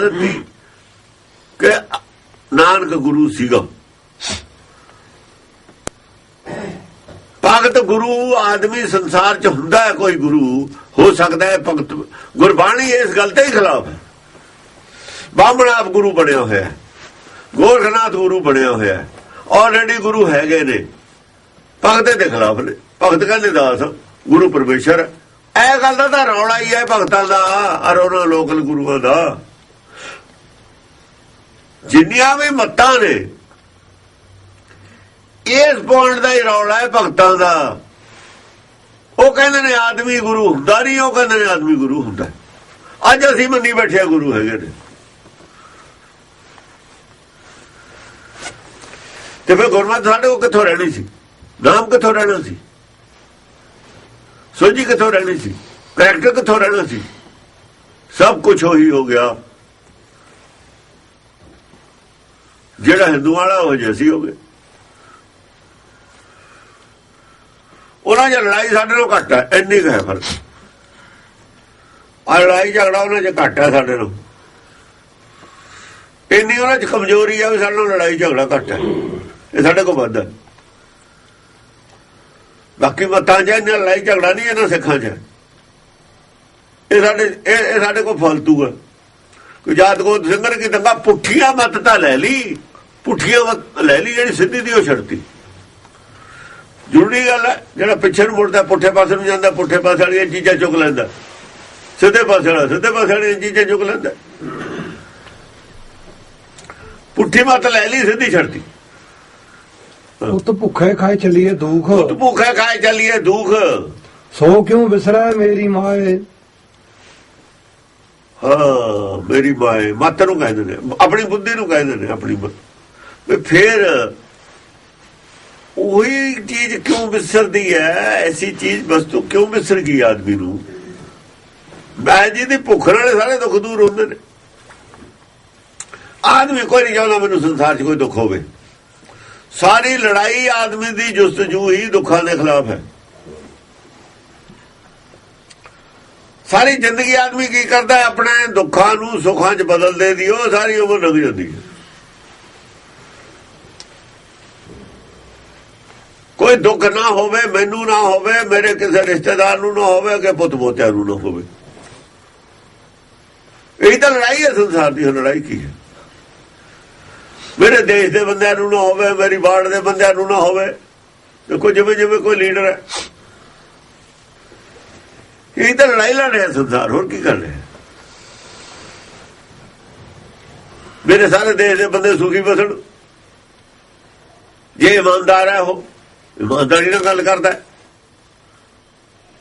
ਦਿੱਤੀ ਕਿ ਨਾਨਕ ਗੁਰੂ ਸੀਗਾ। ਭਗਤ ਗੁਰੂ ਆਦਮੀ ਸੰਸਾਰ ਚ ਹੁੰਦਾ ਹੈ, ਕੋਈ ਗੁਰੂ, ਹੋ ਸਕਦਾ ਹੈ ਭਗਤ ਗੁਰਬਾਣੀ ਇਸ ਗੱਲ ਤੇ ਹੀ ਖਿਲਾਫ ਹੈ। ਬਾਹਮਣ ਆਪ ਗੁਰੂ ਬਣਿਆ ਹੋਇਆ ਹੈ, ਗੋਰਖਨਾਥ ਗੁਰੂ ਬਣਿਆ ਹੋਇਆ ਹੈ ਆਲਰੇਡੀ ਗੁਰੂ ਹੈਗੇ ਨੇ। ਭਗਤ ਦੇ ਖਿਲਾਫ ਨੇ। ਭਗਤ ਕਹਿੰਦੇ ਦਾਸ, ਗੁਰੂ ਪਰਮੇਸ਼ਰ ਇਹ ਗੱਲ ਦਾ ਤਾਂ ਰੌਲਾ ਹੀ ਹੈ ਭਗਤਾਂ ਦਾ ਔਰ ਉਹਨਾਂ ਲੋਕਲ ਗੁਰੂਆਂ ਦਾ। ਜਿੰਨੀਆਂ ਵੀ ਮੱਤਾਂ ਨੇ, ਇਸ ਪੁਆਇੰਟ ਦਾ ਹੀ ਰੌਲਾ ਹੈ ਭਗਤਾਂ ਦਾ। ਉਹ ਕਹਿੰਦੇ ਨੇ ਆਦਮੀ ਗੁਰੂ ਹੁੰਦਾ ਨਹੀਂ, ਉਹ ਕਹਿੰਦੇ ਨੇ ਆਦਮੀ ਗੁਰੂ ਹੁੰਦਾ। ਅੱਜ ਅਸੀਂ ਮੰਨੀ ਬੈਠੇ ਗੁਰੂ ਹੈਗੇ ਨੇ। ਤੇ ਫਿਰ ਗੁਰਮਤਿ ਸਾਡੇ ਕੋਲ ਕਿੱਥੋਂ ਰਹਿਣੀ ਸੀ? ਨਾਮ ਕਿੱਥੋਂ ਰਹਿਣਾ ਸੀ? ਸੋਝੀ ਕਿੱਥੋਂ ਰਹਿਣੀ ਸੀ? ਕਰੈਕਟਰ ਕਿੱਥੋਂ ਰਹਿਣਾ ਸੀ? ਸਭ ਕੁਝ ਉਹੀ ਹੋ ਗਿਆ। ਜਿਹੜਾ ਹਿੰਦੂ ਵਾਲਾ ਹੋ ਜੇ ਸੀ ਹੋਵੇ ਉਹਨਾਂ ਦੀ ਲੜਾਈ ਸਾਡੇ ਨਾਲੋਂ ਘੱਟ ਹੈ, ਇੰਨੀ ਕੁ ਹੈ ਫ਼ਰਕ। ਆ ਲੜਾਈ ਝਗੜਾ ਉਹਨਾਂ 'ਚ ਘੱਟ ਹੈ ਸਾਡੇ ਨਾਲੋਂ। ਇੰਨੀ ਉਹਨਾਂ 'ਚ ਕਮਜ਼ੋਰੀ ਆ ਵੀ ਸਾਡੇ ਨਾਲੋਂ ਲੜਾਈ ਝਗੜਾ ਘੱਟ ਹੈ। ਇਹ ਸਾਡੇ ਕੋਲ ਵੱਧ ਹੈ। ਬਾਕੀ ਮਤਾਂ 'ਚ ਇਹਨਾਂ ਲੜਾਈ ਝਗੜਾ ਨਹੀਂ ਇਹਨਾਂ ਸਿੱਖਾਂ 'ਚ। ਇਹ ਸਾਡੇ, ਇਹ ਇਹ ਸਾਡੇ ਕੋਲ ਫਾਲਤੂ ਹੈ। ਕੋਈ ਜਾਤ ਕੋ ਸਿੰਘਰ ਕੀ ਦੰਗਾ ਪੁੱਠੀਆਂ ਮਤ ਤਾਂ ਲੈ ਲਈ। ਪੁੱਠੀਆਂ ਲੈ ਲਈ ਜਿਹੜੀ ਸਿੱਧੀ ਦੀ ਉਹ ਛੱਡਤੀ। ਜ਼ਰੂਰੀ ਗੱਲ ਹੈ ਜਿਹੜਾ ਪਿੱਛੇ ਨੂੰ ਮੁੜਦਾ ਪੁੱਠੇ ਪਾਸੇ ਨੂੰ ਜਾਂਦਾ ਪੁੱਠੇ ਪਾਸੇ ਵਾਲੀਆਂ ਚੀਜ਼ਾਂ ਚੁੱਕ ਲੈਂਦਾ। ਸਿੱਧੇ ਪਾਸੇ ਵਾਲਾ ਸਿੱਧੇ ਪਾਸੇ ਵਾਲੀਆਂ ਚੀਜ਼ਾਂ ਚੁੱਕ ਲੈਂਦਾ। ਪੁੱਠੀ ਮਤ ਲੈ ਲਈ ਸਿੱਧੀ ਛੱਡਤੀ। ਉਹ ਤਾਂ ਭੁੱਖੇ ਖਾਏ ਚੱਲੀਏ ਦੁੱਖ। ਤੂੰ ਭੁੱਖੇ ਖਾਏ ਚੱਲੀਏ ਦੁੱਖ। ਸੋ ਕਿਉਂ ਵਿਸਰੈ ਮੇਰੀ ਮਾਏ? ਹਾਂ ਮੇਰੀ ਮਾਏ। ਮਤ ਨੂੰ ਕਹਿੰਦੇ ਨੇ ਆਪਣੀ ਬੁੱਧੀ ਨੂੰ ਕਹਿੰਦੇ ਨੇ ਆਪਣੀ ਬ- ਵੀ ਫੇਰ ਉਹੀ ਚੀਜ਼ ਕਿਉਂ ਵਿਸਰਦੀ ਹੈ? ਐਸੀ ਚੀਜ਼ ਵਸਤੂ ਕਿਉਂ ਵਿਸਰ ਗਈ ਆਦਮੀ ਨੂੰ? ਮੈਂ ਜੀ ਦੀ ਭੁੱਖ ਨਾਲ ਸਾਰੇ ਦੁੱਖ ਦੂਰ ਹੁੰਦੇ ਨੇ। ਆਦਮੀ ਕੋਈ ਨਹੀਂ ਚਾਹੁੰਦਾ ਮੈਨੂੰ ਸੰਸਾਰ 'ਚ ਕੋਈ ਦੁੱਖ ਹੋਵੇ। ਸਾਰੀ ਲੜਾਈ ਆਦਮੀ ਦੀ ਜੁਸਤਜੂ ਹੀ ਦੁੱਖਾਂ ਦੇ ਖਿਲਾਫ ਹੈ। ਸਾਰੀ ਜ਼ਿੰਦਗੀ ਆਦਮੀ ਕੀ ਕਰਦਾ ਆਪਣੇ ਦੁੱਖਾਂ ਨੂੰ ਸੁੱਖਾਂ 'ਚ ਬਦਲ ਦੇ ਦਿਓ ਸਾਰੀ ਉਮਰ ਲੰਘ ਜਾਂਦੀ ਹੈ। ਕੋਈ ਦੁੱਖ ਨਾ ਹੋਵੇ, ਮੈਨੂੰ ਨਾ ਹੋਵੇ, ਮੇਰੇ ਕਿਸੇ ਰਿਸ਼ਤੇਦਾਰ ਨੂੰ ਨਾ ਹੋਵੇ ਕਿ ਪੁੱਤ ਪੋਤਿਆਂ ਨੂੰ ਨਾ ਹੋਵੇ। ਇਹ ਤਾਂ ਲੜਾਈ ਹੈ ਸੰਸਾਰ ਦੀ ਲੜਾਈ ਕੀ ਹੈ? ਮੇਰੇ ਦੇਸ਼ ਦੇ ਬੰਦਿਆਂ ਨੂੰ ਨਾ ਹੋਵੇ, ਮੇਰੀ ਬਾੜ ਦੇ ਬੰਦਿਆਂ ਨੂੰ ਨਾ ਹੋਵੇ। ਦੇਖੋ ਜਿਵੇਂ ਜਿਵੇਂ ਕੋਈ ਲੀਡਰ ਹੈ। ਇਹ ਤਾਂ ਲੜਾਈ ਲੜ ਰਿਹਾ ਸੰਸਾਰ, ਹੋਰ ਕੀ ਕਰ ਰਿਹਾ? ਮੇਰੇ ਸਾਰੇ ਦੇਸ਼ ਦੇ ਬੰਦੇ ਸੁਖੀ ਬਸਣ। ਜੇ ਇਮਾਨਦਾਰ ਹੈ ਉਹ। ਇਮਾਨਦਾਰੀ ਨਾਲ ਗੱਲ ਕਰਦਾ।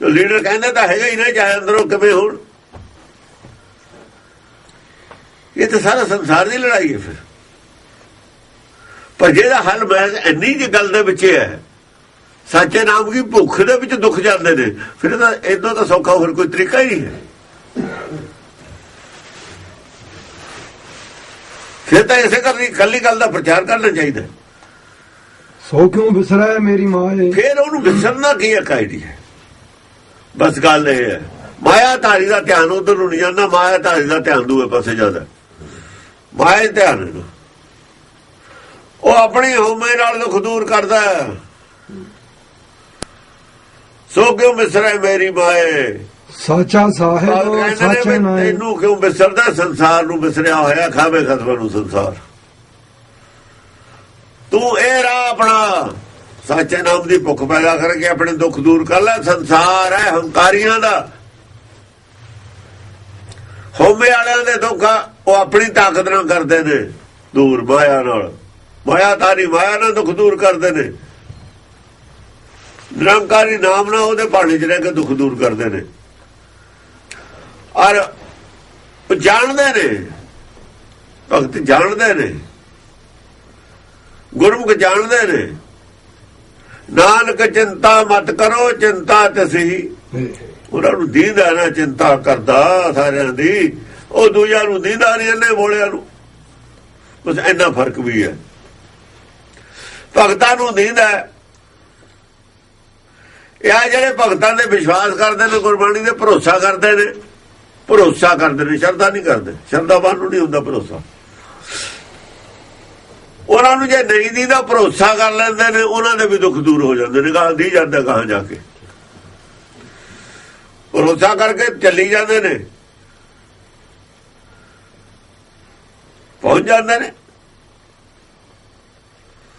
ਜੋ ਲੀਡਰ ਕਹਿੰਦਾ ਤਾਂ ਹੈਗਾ ਹੀ ਨਾ ਚਾਹੇ ਅੰਦਰੋਂ ਕਿਵੇਂ ਹੋਣ। ਇਹ ਤਾਂ ਸਾਰਾ ਸੰਸਾਰ ਦੀ ਲੜਾਈ ਹੈ ਫਿਰ। ਪਰ ਜਿਹਦਾ ਹੱਲ ਮਹਿਜ਼ ਇੰਨੀ ਜਿਹੀ ਗੱਲ ਦੇ ਵਿੱਚ ਹੈ ਸੱਚੇ ਨਾਮ ਦੀ ਭੁੱਖ ਦੇ ਵਿੱਚ ਦੁੱਖ ਜਾਂਦੇ ਨੇ, ਫਿਰ ਤਾਂ ਇਦਾਂ ਤਾਂ ਸੌਖਾ ਹੋਰ ਕੋਈ ਤਰੀਕਾ ਹੀ ਨਹੀਂ ਹੈ। ਫਿਰ ਤਾਂ ਇਸੇ ਕਰਨੀ ਕੱਲੀ ਗੱਲ ਦਾ ਪ੍ਰਚਾਰ ਕਰਨਾ ਚਾਹੀਦਾ। ਸੋ ਕਿਉਂ ਵਿਸਰੈ ਮੇਰੀ ਮਾਏ ਫਿਰ ਉਹਨੂੰ ਵਿਸਰਨਾ ਕੀ ਹੈ ਕਾਇਦੀ? ਹੈ ਬਸ ਗੱਲ ਇਹ ਹੈ। ਮਾਇਆ ਧਾਰੀ ਦਾ ਧਿਆਨ ਉਧਰ ਨੂੰ ਨਹੀਂ ਜਾਂਦਾ ਮਾਇਆ ਧਾਰੀ ਦਾ ਧਿਆਨ ਦੂਏ ਪਾਸੇ ਜਾਂਦਾ। ਮਾਇਆ ਧਿਆਨ ਇਹਨੂੰ। ਉਹ ਆਪਣੀ ਹਉਮੈ ਨਾਲ ਦੁੱਖ ਦੂਰ ਕਰਦਾ। ਸੋ ਕਿਉਂ ਮਿਸਰਾ ਮੇਰੀ ਮਾਏ ਸਾਚਾ ਸਾਹਿਬ ਸਾਚੇ ਨਾਏ ਤੈਨੂੰ ਕਿਉਂ ਵਿਸਰਦਾ? ਸੰਸਾਰ ਨੂੰ ਵਿਸਰਿਆ ਹੋਇਆ ਖਾਵੇ ਖਸਮ ਨੂੰ ਸੰਸਾਰ। ਤੂੰ ਇਹ ਰਾਹ ਆਪਣਾ। ਸੱਚੇ ਨਾਮ ਦੀ ਭੁੱਖ ਪੈਦਾ ਕਰਕੇ ਆਪਣੇ ਦੁੱਖ ਦੂਰ ਕਰ ਲੈ। ਸੰਸਾਰ ਹੈ ਹੰਕਾਰੀਆਂ ਦਾ। ਹੋਮੇ ਵਾਲਿਆਂ ਦੇ ਦੁੱਖ ਉਹ ਆਪਣੀ ਤਾਕਤ ਨਾਲ ਕਰਦੇ ਨੇ, ਦੂਰ ਮਾਇਆ ਨਾਲ। ਮਾਇਆ ਤਾਰੀ ਮਾਇਆ ਨਾਲ ਦੁੱਖ ਦੂਰ ਕਰਦੇ ਨੇ। ਨਿਰੰਕਾਰੀ ਨਾਮ ਨਾਲ ਉਹਦੇ ਬਾਣੇ 'ਚ ਰਹਿ ਕੇ ਦੁੱਖ ਦੂਰ ਕਰਦੇ ਨੇ। ਔਰ ਉਹ ਜਾਣਦੇ ਨੇ, ਭਗਤ ਜਾਣਦੇ ਨੇ। ਗੁਰਮੁਖ ਜਾਣਦੇ ਨੇ। ਨਾਨਕ ਚਿੰਤਾ ਮਤ ਕਰੋ ਚਿੰਤਾ ਤਸੀ ਉਹਨਾਂ ਨੂੰ ਦੀਦਾ ਨਾ ਚਿੰਤਾ ਕਰਦਾ ਸਾਰਿਆਂ ਦੀ। ਉਹ ਦੂਜਿਆਂ ਨੂੰ ਦੀਦਾ ਨਹੀਂ ਇਹਨੇ ਬੋਲਿਆਂ ਨੂੰ। ਬਸ ਇੰਨਾ ਫ਼ਰਕ ਵੀ ਹੈ। ਭਗਤਾਂ ਨੂੰ ਦੀਦਾ ਇਹ ਜਿਹੜੇ ਭਗਤਾਂ ਦੇ ਵਿਸ਼ਵਾਸ ਕਰਦੇ ਨੇ ਗੁਰਬਾਣੀ ਦੇ ਭਰੋਸਾ ਕਰਦੇ ਨੇ। ਭਰੋਸਾ ਕਰਦੇ ਨੇ ਸ਼ਰਧਾ ਨਹੀਂ ਕਰਦੇ। ਸ਼ਰਧਾਵਾਨ ਨੂੰ ਨਹੀਂ ਹੁੰਦਾ ਭਰੋਸਾ। ਉਹਨਾਂ ਨੂੰ ਜੇ ਨਹੀਂ ਦੀ ਦਾ ਭਰੋਸਾ ਕਰ ਲੈਂਦੇ ਨੇ ਉਹਨਾਂ ਦੇ ਵੀ ਦੁੱਖ ਦੂਰ ਹੋ ਜਾਂਦੇ ਨੇ। ਗਾਂ ਦੀ ਜਾਂਦਾ ਕਹਾਂ ਜਾ ਕੇ। ਭਰੋਸਾ ਕਰਕੇ ਚੱਲੀ ਜਾਂਦੇ ਨੇ। ਪਹੁੰਚ ਜਾਂਦੇ ਨੇ।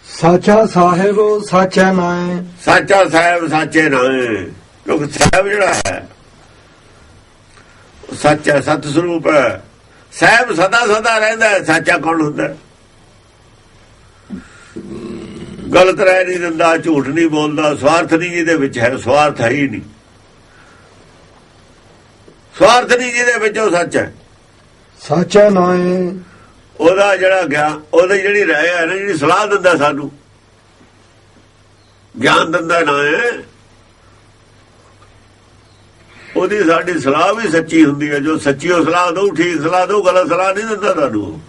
ਸਾਚਾ ਸਾਹਿਬ ਸਾਚਾ ਨਾਏ ਸਾਚਾ ਸਾਹਿਬ ਸਾਚੇ ਨਾਮ ਕਿਉਂਕਿ ਸਾਹਿਬ ਜਿਹੜਾ ਹੈ ਸੱਚ ਹੈ ਸਤ ਸਰੂਪ ਹੈ। ਸਾਹਿਬ ਸਦਾ ਸਦਾ ਰਹਿੰਦਾ ਹੈ। ਸਾਚਾ ਕੌਣ ਹੁੰਦਾ ਹੈ? ਗਲਤ ਰਹਿ ਨਹੀਂ ਦਿੰਦਾ ਝੂਠ ਨਹੀਂ ਬੋਲਦਾ ਸਵਾਰਥ ਨਹੀਂ ਜਿਹਦੇ ਵਿੱਚ ਹੈ ਸਵਾਰਥ ਹੈ ਹੀ ਨਹੀਂ। ਸਵਾਰਥ ਨਹੀਂ ਜਿਹਦੇ ਵਿੱਚ ਉਹ ਸੱਚ ਹੈ। ਸਾਚਾ ਨਾਏ ਉਹਦਾ ਜਿਹੜਾ ਗਿਆਨ ਉਹਦੀ ਜਿਹੜੀ ਰਹਿ ਹੈ ਨਾ ਜਿਹੜੀ ਸਲਾਹ ਦਿੰਦਾ ਸਾਨੂੰ ਗਿਆਨ ਦਿੰਦਾ ਨਾ ਹੈ ਉਹਦੀ ਸਾਡੀ ਸਲਾਹ ਵੀ ਸੱਚੀ ਹੁੰਦੀ ਹੈ। ਜੋ ਸੱਚੀ ਉਹ ਸਲਾਹ ਦੋ ਠੀਕ ਸਲਾਹ ਦੋ ਗਲਤ ਸਲਾਹ ਨਹੀਂ ਦਿੰਦਾ ਤੁਹਾਨੂੰ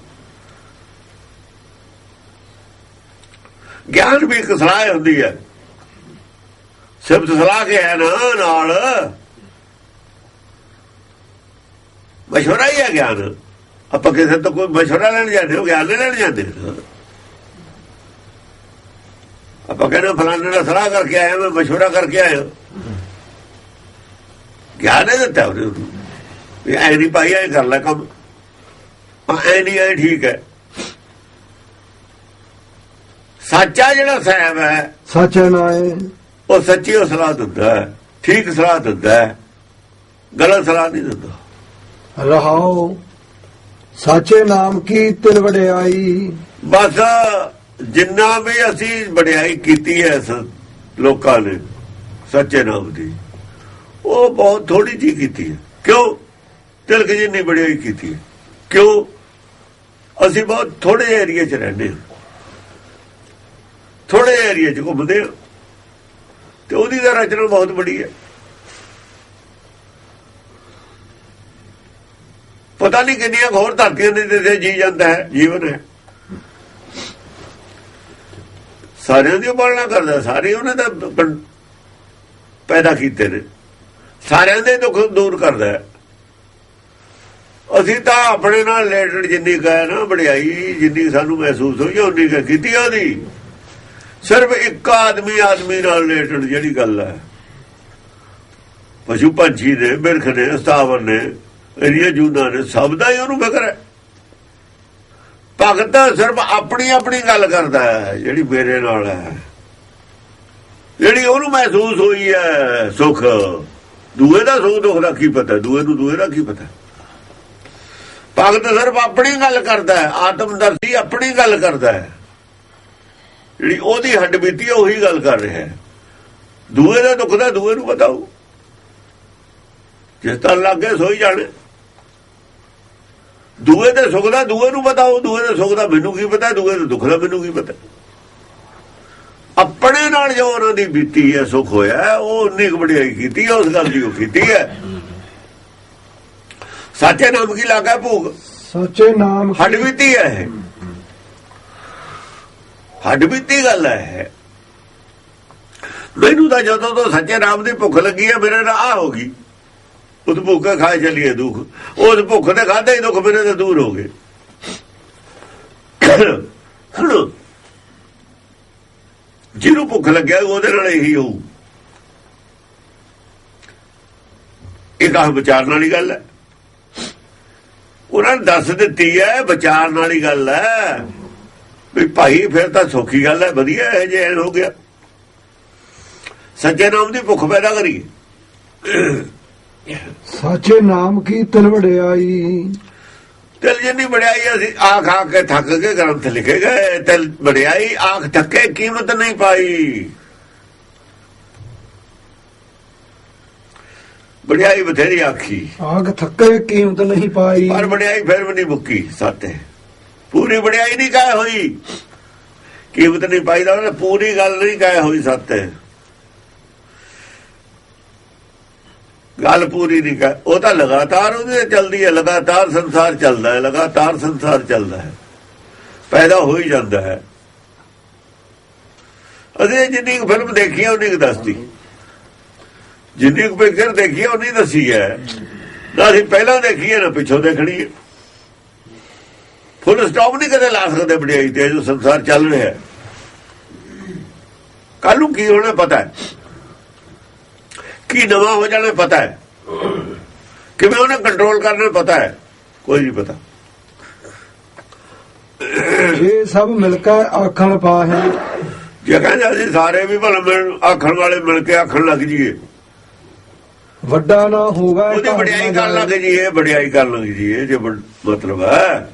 ਗਿਆਨ ਵੀ ਇੱਕ ਸਲਾਹ ਹੁੰਦੀ ਹੈ। ਸਿਰਫ ਸਲਾਹ ਕੇ ਹੈ ਨਾ, ਨਾਲ। ਮਸ਼ਵਰਾ ਹੀ ਹੈ ਗਿਆਨ। ਆਪਾਂ ਕਿਸੇ ਤੋਂ ਕੋਈ ਮਸ਼ਵਰਾ ਲੈਣ ਜਾਂਦੇ ਹੋ, ਗਿਆਨ ਨਹੀਂ ਲੈਣ ਜਾਂਦੇ। ਆਪਾਂ ਕਹਿੰਦੇ ਫਲਾਣੇ ਨਾਲ ਸਲਾਹ ਕਰਕੇ ਆਇਆ ਮੈਂ ਮਸ਼ਵਰਾ ਕਰਕੇ ਆਇਆ। ਗਿਆਨ ਹੈ ਦਿੱਤਾ ਉਹਨੇ। ਉਹਨੂੰ ਵੀ ਐ ਨਹੀਂ ਭਾਈ, ਐ ਕਰ ਲੈ ਕੰਮ। ਐ ਨਹੀਂ ਐ ਠੀਕ ਹੈ। ਸੱਚਾ ਜਿਹੜਾ ਸਾਹਿਬ ਹੈ ਸਾਚਾ ਨਾਏ ਉਹ ਸੱਚੀ ਉਹ ਸਲਾਹ ਦਿੰਦਾ ਹੈ ਠੀਕ ਸਲਾਹ ਦਿੰਦਾ ਹੈ ਗਲਤ ਸਲਾਹ ਨਹੀਂ ਦਿੰਦਾ। ਰਹਾਓ ਸਾਚੇ ਨਾਮ ਕੀ ਤਿਲ ਵਡਿਆਈ? ਬਸ ਜਿੰਨਾ ਵੀ ਅਸੀਂ ਵਡਿਆਈ ਕੀਤੀ ਹੈ ਲੋਕਾਂ ਨੇ ਸੱਚੇ ਨਾਮ ਦੀ ਉਹ ਬਹੁਤ ਥੋੜੀ ਜੀ ਕੀਤੀ ਹੈ। ਕਿਉਂ? ਤਿਲਕ ਜਿੰਨੀ ਵਡਿਆਈ ਕੀਤੀ ਹੈ। ਕਿਉਂ? ਅਸੀਂ ਬਹੁਤ ਥੋੜੇ ਏਰੀਆ 'ਚ ਰਹਿੰਦੇ ਹਾਂ। ਥੋੜੇ ਏਰੀਆ 'ਚ ਘੁੰਮਦੇ ਹਾਂ ਤੇ ਉਹਦੀ ਤਾਂ ਰਚਨਾ ਬਹੁਤ ਬੜੀ ਹੈ। ਪਤਾ ਨਹੀਂ ਕਿੰਨੀਆਂ ਹੋਰ ਧਰਤੀਆਂ ਦੇ ਤੇ ਜੀ ਜਾਂਦਾ ਹੈ, ਜੀਵਨ ਹੈ। ਸਾਰਿਆਂ ਦੀ ਪਾਲਣਾ ਕਰਦਾ, ਸਾਰੇ ਉਹਨਾਂ ਦਾ ਪੈਦਾ ਕੀਤੇ ਨੇ। ਸਾਰਿਆਂ ਦੇ ਦੁੱਖ ਦੂਰ ਕਰਦਾ ਹੈ। ਅਸੀਂ ਤਾਂ ਆਪਣੇ ਨਾਲ ਰਿਲੇਟਡ ਜਿੰਨੀ ਕਹੇ ਨਾ, ਵਡਿਆਈ ਜਿੰਨੀ ਸਾਨੂੰ ਮਹਿਸੂਸ ਹੋਈ ਉਨੀ ਕੁ ਕੀਤੀ ਉਹਦੀ। ਸਿਰਫ ਇੱਕ ਆਦਮੀ ਆਦਮੀ ਨਾਲ ਰਿਲੇਟਡ ਜਿਹੜੀ ਗੱਲ ਹੈ। ਪਸ਼ੂ ਪੰਛੀ ਨੇ ਬਿਰਖ ਨੇ ਸਤਾਵਰ ਨੇ, ਇਹਦੀਆਂ ਜੂਨਾਂ ਨੇ, ਸਭ ਦਾ ਹੀ ਉਹਨੂੰ ਫਿਕਰ ਹੈ। ਭਗਤ ਸਿਰਫ ਆਪਣੀ ਆਪਣੀ ਗੱਲ ਕਰਦਾ ਹੈ, ਜਿਹੜੀ ਮੇਰੇ ਨਾਲ ਹੈ। ਜਿਹੜੀ ਉਹਨੂੰ ਮਹਿਸੂਸ ਹੋਈ ਹੈ, ਸੁਖ। ਦੂਏ ਦਾ ਸੁਖ, ਦੁੱਖ ਦਾ ਕੀ ਪਤਾ? ਦੂਏ ਨੂੰ ਦੂਏ ਦਾ ਕੀ ਪਤਾ? ਭਗਤ ਸਿਰਫ ਆਪਣੀ ਗੱਲ ਕਰਦਾ ਹੈ, ਆਤਮਦਰਸ਼ੀ ਆਪਣੀ ਗੱਲ ਕਰਦਾ ਹੈ। ਜਿਹੜੀ ਉਹਦੀ ਹੱਡ ਬੀਤੀ ਹੈ ਉਹੀ ਗੱਲ ਕਰ ਰਿਹਾ ਹੈ। ਦੂਏ ਦਾ ਦੁੱਖ ਦਾ ਦੂਏ ਨੂੰ ਬਤਾਓ ਜਿਸ ਤਰ੍ਹਾਂ ਲੱਗੇ ਸੋਈ ਜਾਣੇ। ਦੂਏ ਦੇ ਸੁੱਖ ਦਾ ਦੂਏ ਨੂੰ ਬਤਾਓ ਦੂਏ ਦੇ ਸੁੱਖ ਦਾ ਮੈਨੂੰ ਕੀ ਪਤਾ ਦੂਏ ਦੇ ਦੁੱਖ ਦਾ ਮੈਨੂੰ ਕੀ ਪਤਾ। ਆਪਣੇ ਨਾਲ ਜੋ ਉਹਨਾਂ ਦੀ ਬੀਤੀ ਹੈ ਸੁੱਖ ਹੋਇਆ ਉਹ ਉਨੀ ਕੁ ਵਡਿਆਈ ਕੀਤੀ ਹੈ ਉਸ ਗੱਲ ਦੀ ਉਹ ਕੀਤੀ ਹੈ। ਸੱਚੇ ਨਾਮ ਕੀ ਲਾਗਾ ਭੂਖ ਸਾਚੇ ਨਾਮ ਹੱਡ ਬੀਤੀ ਹੈ ਇਹ। ਹੱਡ ਬੀਤੀ ਗੱਲ ਹੈ। ਮੈਨੂੰ ਤਾਂ ਜਦੋਂ ਤੋਂ ਸੱਚੇ ਨਾਮ ਦੀ ਭੁੱਖ ਲੱਗੀ ਹੈ, ਮੇਰੇ ਨਾਲ ਆ ਹੋ ਗਈ। ਉਸ ਭੁੱਖ ਖਾਏ ਚੱਲੀਏ ਦੁੱਖ। ਉਸ ਭੁੱਖ ਦੇ ਖਾਦੇ ਹੀ ਦੁੱਖ, ਮੇਰੇ ਤੋਂ ਦੂਰ ਹੋ ਗਏ। ਹੁਣ ਜਿਹਨੂੰ ਭੁੱਖ ਲੱਗਿਆ ਉਹਦੇ ਨਾਲ ਇਹੀ ਹੋਊ। ਇਹ ਕਾ ਵਿਚਾਰਨ ਵਾਲੀ ਗੱਲ ਹੈ। ਉਹਨਾਂ ਨੇ ਦੱਸ ਦਿੱਤੀ ਹੈ, ਵਿਚਾਰਨ ਵਾਲੀ ਗੱਲ ਹੈ। ਵੀ ਭਾਈ ਫਿਰ ਤਾਂ ਸੌਖੀ ਗੱਲ ਹੈ ਵਧੀਆ ਹੈ ਜੇ ਹੋ ਗਿਆ। ਸੱਚੇ ਨਾਮ ਦੀ ਭੁੱਖ ਪੈਦਾ ਕਰੀਏ। ਸਾਚੇ ਨਾਮ ਕੀ ਤਿਲ ਵਡਿਆਈ ਤਿਲ ਜਿੰਨੀ ਵਡਿਆਈ ਅਸੀਂ ਆਖ ਆ ਕੇ ਥੱਕ ਕੇ ਗ੍ਰੰਥ ਲਿਖੇ ਗਏ ਤਿਲ ਵਡਿਆਈ ਆਖ ਥੱਕੇ ਕੀਮਤ ਨਹੀਂ ਪਾਈ। ਵਡਿਆਈ ਬਥੇਰੀ ਆਖੀ। ਆਗ ਥੱਕੇ ਕੀਮਤ ਨਹੀਂ ਪਾਈ। ਪਰ ਵਡਿਆਈ ਫਿਰ ਵੀ ਨਹੀਂ ਮੁੱਕੀ ਸਾਤੇ। ਪੂਰੀ ਵਡਿਆਈ ਨਹੀਂ ਕਾਇ ਹੋਈ। ਕੀਮਤ ਨਹੀਂ ਪਾਈ ਦਾ ਉਹਨੇ ਪੂਰੀ ਗੱਲ ਨਹੀਂ ਕਾਇ ਹੋਈ ਸਾਤੇ। ਗੱਲ ਪੂਰੀ ਨਹੀਂ ਕਰ ਉਹ ਤਾਂ ਲਗਾਤਾਰ ਉਹਦੇ ਚੱਲਦੀ ਹੈ, ਲਗਾਤਾਰ ਸੰਸਾਰ ਚੱਲਦਾ ਹੈ, ਲਗਾਤਾਰ ਸੰਸਾਰ ਚੱਲਦਾ ਹੈ। ਪੈਦਾ ਹੋ ਹੀ ਜਾਂਦਾ ਹੈ। ਅਸੀਂ ਜਿੰਨੀ ਕੁ ਫਿਲਮ ਦੇਖੀ ਹੈ, ਉਨੀ ਕੁ ਦੱਸਦੀ ਜਿੰਨੀ ਕੁ ਪਿਕਚਰ ਦੇਖੀ ਹੈ, ਉਨੀ ਦੱਸੀ ਹੈ। ਨਾ ਅਸੀਂ ਪਹਿਲਾਂ ਦੇਖੀਏ ਨਾ ਪਿੱਛੋਂ ਦੇਖਣੀ ਹੈ। ਫੁੱਲ ਸਟਾਪ ਨਹੀਂ ਕਦੇ ਲਾ ਸਕਦੇ ਵਡਿਆਈ ਤੇ ਜੋ ਸੰਸਾਰ ਚੱਲ ਰਿਹਾ ਹੈ। ਕੱਲ ਨੂੰ ਕੀ ਹੋਣਾ ਪਤਾ ਹੈ? ਕੀ ਨਵਾਂ ਹੋ ਜਾਣਾ ਪਤਾ ਹੈ? ਕਿਵੇਂ ਉਹਨੇ ਕੰਟਰੋਲ ਕਰਨਾ ਪਤਾ ਹੈ? ਕੋਈ ਨਹੀਂ ਪਤਾ। ਇਹ ਸਭ ਮਿਲ ਕੇ ਆਖਣ ਪਾਹੇ ਜੇ ਕਹਿੰਦੇ ਅਸੀਂ ਸਾਰੇ ਵੀ ਭਲਾ ਮਿਲ ਆਖਣ ਵਾਲੇ ਮਿਲ ਕੇ ਆਖਣ ਲੱਗ ਜੀਏ ਵੱਡਾ ਨਾ ਹੋਗਾ ਉਹਦੀ ਵਡਿਆਈ ਕਰਨ ਲੱਗ ਜੀਏ ਵਡਿਆਈ ਕਰਨ ਲੱਗ ਜੀਏ ਜੇ ਮਤਲਬ ਹੈ।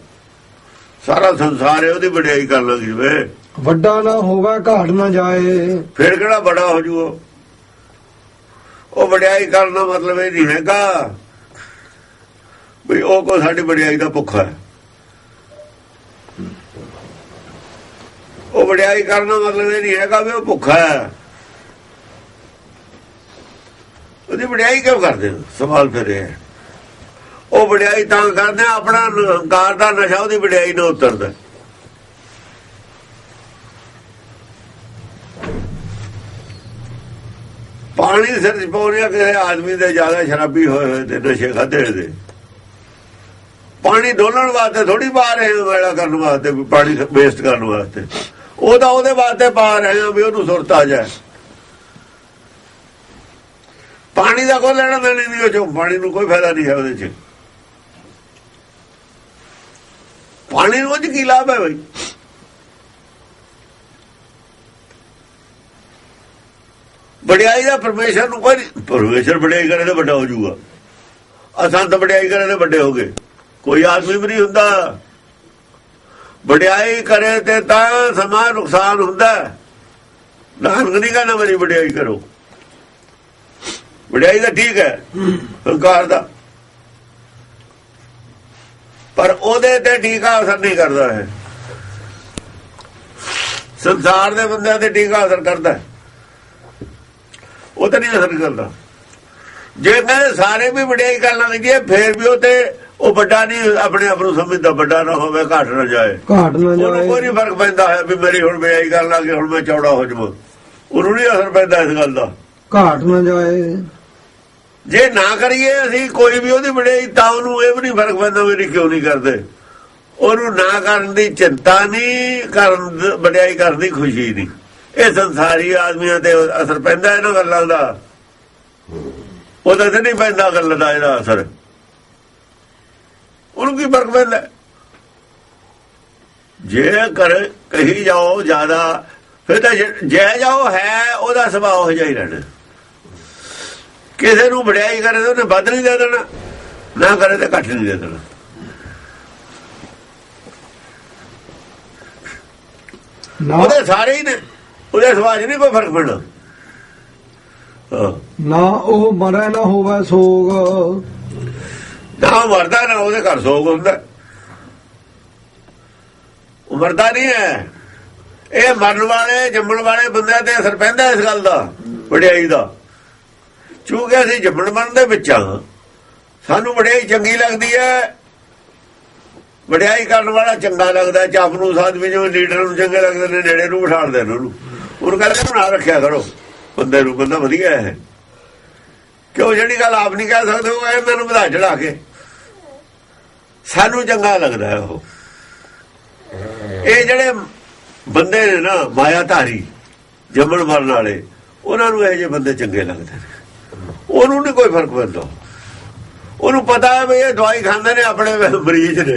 ਸਾਰਾ ਸੰਸਾਰ ਹੈ ਉਹਦੀ ਵਡਿਆਈ ਕਰਨ ਲੱਗ ਜਵੇ ਵੱਡਾ ਨਾ ਹੋਗਾ ਘਾਟ ਨਾ ਜਾਏ। ਫਿਰ ਕਿਹੜਾ ਬੜਾ ਹੋ ਜੂ ਉਹ? ਵਡਿਆਈ ਕਰਨ ਦਾ ਮਤਲਬ ਇਹ ਨਹੀਂ ਹੈਗਾ ਵੀ ਉਹ ਕੋ ਸਾਡੀ ਵਡਿਆਈ ਦਾ ਭੁੱਖਾ ਹੈ। ਉਹ ਵਡਿਆਈ ਕਰਨ ਦਾ ਮਤਲਬ ਇਹ ਨਹੀਂ ਹੈਗਾ ਵੀ ਉਹ ਭੁੱਖਾ ਹੈ। ਉਹਦੀ ਵਡਿਆਈ ਕਿਉਂ ਕਰਦੇ? ਸਵਾਲ ਫਿਰ ਇਹ ਹੈ। ਉਹ ਵਡਿਆਈ ਤਾਂ ਕਰਦੇ ਆ, ਆਪਣਾ ਹੰਕਾਰ ਦਾ ਨਸ਼ਾ ਉਹਦੀ ਵਡਿਆਈ ਨਾਲ ਉਤਰਦਾ। ਪਾਣੀ ਸਿਰ ਚ ਪਾਉਣਿਆ ਕਿਸੇ ਆਦਮੀ ਦੇ ਜ਼ਿਆਦਾ ਸ਼ਰਾਬੀ ਹੋਏ ਹੋਏ ਤੇ ਨਸ਼ੇ ਖਾਦੇ ਦੇ ਪਾਣੀ ਡੋਲਣ ਵਾਸਤੇ ਥੋੜੀ ਪਾ ਰਹੇ ਹਾਂ ਵੇਲਾ ਕਰਨ ਵਾਸਤੇ ਵੀ ਪਾਣੀ ਵੇਸਟ ਕਰਨ ਵਾਸਤੇ। ਉਹ ਤਾਂ ਉਹਦੇ ਵਾਸਤੇ ਪਾ ਰਹੇ ਹਾਂ ਵੀ ਉਹਨੂੰ ਸੁਰਤ ਆ ਜਾਏ। ਪਾਣੀ ਦਾ ਕੋਈ ਲੈਣਾ ਦੇਣਾ ਨਹੀਂ ਉਹ ਚੋਂ ਪਾਣੀ ਨੂੰ ਕੋਈ ਫਾਇਦਾ ਨਹੀਂ ਹੈ ਉਹਦੇ ਚ ਪਾਣੀ ਨੂੰ ਉਹ 'ਚ ਕੀ ਲਾਭ ਹੈ ਬਈ? ਵਡਿਆਈ ਦਾ ਪਰਮੇਸ਼ਰ ਨੂੰ ਕੋਈ ਪਰਮੇਸ਼ਰ ਵਡਿਆਈ ਕਰੇ ਤਾਂ ਵੱਡਾ ਹੋ ਜਾਊਗਾ। ਅਸਾਂ ਤਾਂ ਵਡਿਆਈ ਕਰੇ ਤਾਂ ਵੱਡੇ ਹੋ ਗਏ। ਕੋਈ ਆਦਮੀ ਵੀ ਨਹੀਂ ਹੁੰਦਾ। ਵਡਿਆਈ ਕਰੇ ਤੇ ਤਾਂ ਸਮਾਂ ਨੁਕਸਾਨ ਹੁੰਦਾ ਨਾਨਕ ਨਹੀਂ ਕਹਿੰਦਾ ਮੇਰੀ ਵਡਿਆਈ ਕਰੋ। ਵਡਿਆਈ ਤਾਂ ਠੀਕ ਹੈ। ਹੰਕਾਰ ਦਾ। ਪਰ ਉਹਦੇ ਤੇ ਟੀਕਾ ਅਸਰ ਨਹੀਂ ਕਰਦਾ ਹੈ ਸੰਸਾਰ ਦੇ ਬੰਦਿਆਂ ਤੇ ਟੀਕਾ ਅਸਰ ਕਰਦਾ ਹੈ। ਉਹ ਤਾਂ ਨਹੀਂ ਅਸਰ ਕਰਦਾ। ਜੇ ਕਹਿੰਦੇ ਸਾਰੇ ਵੀ ਵਡਿਆਈ ਕਰਨ ਲੱਗ ਜੇ ਫੇਰ ਵੀ ਉਹ ਤੇ ਉਹ ਵੱਡਾ ਨਹੀਂ ਆਪਣੇ ਆਪ ਨੂੰ ਸਮਝਦਾ ਵੱਡਾ ਨਾ ਹੋਵੇ ਘਾਟ ਨਾ ਜਾਏ। ਘਾਟ ਨਾ ਉਹਨੂੰ ਕੋਈ ਜਾਏ ਨਹੀਂ ਫ਼ਰਕ ਪੈਂਦਾ ਹੈ ਵੀ ਮੇਰੀ ਹੁਣ ਵਡਿਆਈ ਕਰਨ ਲੱਗੇ ਹੁਣ ਮੈਂ ਚੌੜਾ ਹੋ ਜਾਵਾਂ। ਉਹਨੂੰ ਨਹੀਂ ਅਸਰ ਪੈਂਦਾ ਇਸ ਗੱਲ ਦਾ। ਘਾਟ ਨਾ ਜਾਏ। ਜੇ ਨਾ ਕਰੀਏ, ਅਸੀਂ ਕੋਈ ਵੀ ਉਹਦੀ ਵਡਿਆਈ, ਤਾਂ ਉਹਨੂੰ ਇਹ ਵੀ ਨਹੀਂ ਫ਼ਰਕ ਪੈਂਦਾ ਮੇਰੀ ਕਿਉਂ ਨਹੀਂ ਕਰਦੇ। ਉਹਨੂੰ ਨਾ ਕਰਨ ਦੀ ਚਿੰਤਾ ਨਹੀਂ, ਕਰਨ ਵਡਿਆਈ ਕਰਨ ਦੀ ਖੁਸ਼ੀ ਨਹੀਂ। ਇਹ ਸੰਸਾਰੀ ਆਦਮੀਆਂ ਤੇ ਅਸਰ ਪੈਂਦਾ ਇਹਨਾਂ ਗੱਲਾਂ ਦਾ। ਉਹਦਾ ਤੇ ਨਹੀਂ ਪੈਂਦਾ ਗੱਲ ਦਾ ਇਹਦਾ ਅਸਰ। ਉਹਨੂੰ ਕੀ ਫ਼ਰਕ ਪੈਂਦਾ? ਜੇ ਕਰ ਕਹੀ ਜਾਓ ਜ਼ਿਆਦਾ, ਫਿਰ ਤਾਂ ਜੇ ਜਾਓ ਹੈ, ਉਹਦਾ ਸੁਭਾਅ ਹੋ ਜਾਈ ਰਹਿਣਾ। ਕਿਸੇ ਨੂੰ ਵਡਿਆਈ ਕਰੇ ਤਾਂ ਉਹਨੇ ਵੱਧ ਨਹੀਂ ਦੇ ਦੇਣਾ ਨਾ ਕਰੇ ਤਾਂ ਘੱਟ ਨਹੀਂ ਦੇ ਦੇਣਾ। ਨਾ। ਉਹਦੇ ਸਾਰੇ ਹੀ ਨੇ ਉਹਦੇ ਸਵਾਜ ਨਹੀਂ ਕੋਈ ਫ਼ਰਕ ਪੈਣਾ। ਨਾ ਉਹ ਮਰੇ ਨਾ ਹੋਵੇ ਸੋਗ। ਨਾ ਮਰਦਾ ਨਾ ਉਹਦੇ ਘਰ ਸੋਗ ਹੁੰਦਾ। ਉਹ ਮਰਦਾ ਨਹੀਂ ਹੈ। ਇਹ ਮਰਨ ਵਾਲੇ ਜੰਮਣ ਵਾਲੇ ਬੰਦਿਆਂ ਤੇ ਅਸਰ ਪੈਂਦਾ ਇਸ ਗੱਲ ਦਾ ਵਡਿਆਈ ਦਾ। ਚੂੰਕਿ ਅਸੀਂ ਜੰਮਣ ਮਰਨ ਦੇ ਵਿੱਚ ਆ। ਸਾਨੂੰ ਵਡਿਆਈ ਚੰਗੀ ਲੱਗਦੀ ਹੈ ਵਡਿਆਈ ਕਰਨ ਵਾਲਾ ਚੰਗਾ ਲੱਗਦਾ ਚਾਪ ਨੂੰ ਆਦਮੀ ਜਿਵੇਂ ਲੀਡਰ ਨੂੰ ਚੰਗੇ ਲੱਗਦੇ ਨੇ, ਨੇੜੇ ਨੂੰ ਬਿਠਾਉਂਦੇ ਨੇ। ਉਹਨੂੰ ਉਹਨੂੰ ਕਹਿੰਦੇ ਬਣਾ ਰੱਖਿਆ ਕਰੋ। ਬੰਦੇ ਨੂੰ ਬੰਦਾ ਵਧੀਆ ਹੈ ਕਿਉਂ? ਜਿਹੜੀ ਗੱਲ ਆਪ ਨਹੀਂ ਕਹਿ ਸਕਦੇ, ਉਹ ਇਹ ਮੈਨੂੰ ਵਧਾ ਚੜਾ ਕੇ। ਸਾਨੂੰ ਚੰਗਾ ਲੱਗਦਾ ਉਹ। ਇਹ ਜਿਹੜੇ ਬੰਦੇ ਨੇ ਨਾ, ਮਾਇਆ ਧਾਰੀ, ਜੰਮਣ ਮਰਨ ਵਾਲੇ, ਉਹਨਾਂ ਨੂੰ ਇਹ ਜਿਹੇ ਬੰਦੇ ਚੰਗੇ ਲੱਗਦੇ ਨੇ। ਉਹਨੂੰ ਨਹੀਂ ਕੋਈ ਫ਼ਰਕ ਪੈਂਦਾ। ਉਹਨੂੰ ਪਤਾ ਹੈ ਵੀ ਇਹ ਦਵਾਈ ਖਾਂਦੇ ਨੇ ਆਪਣੇ ਮਰੀਜ਼ ਨੇ।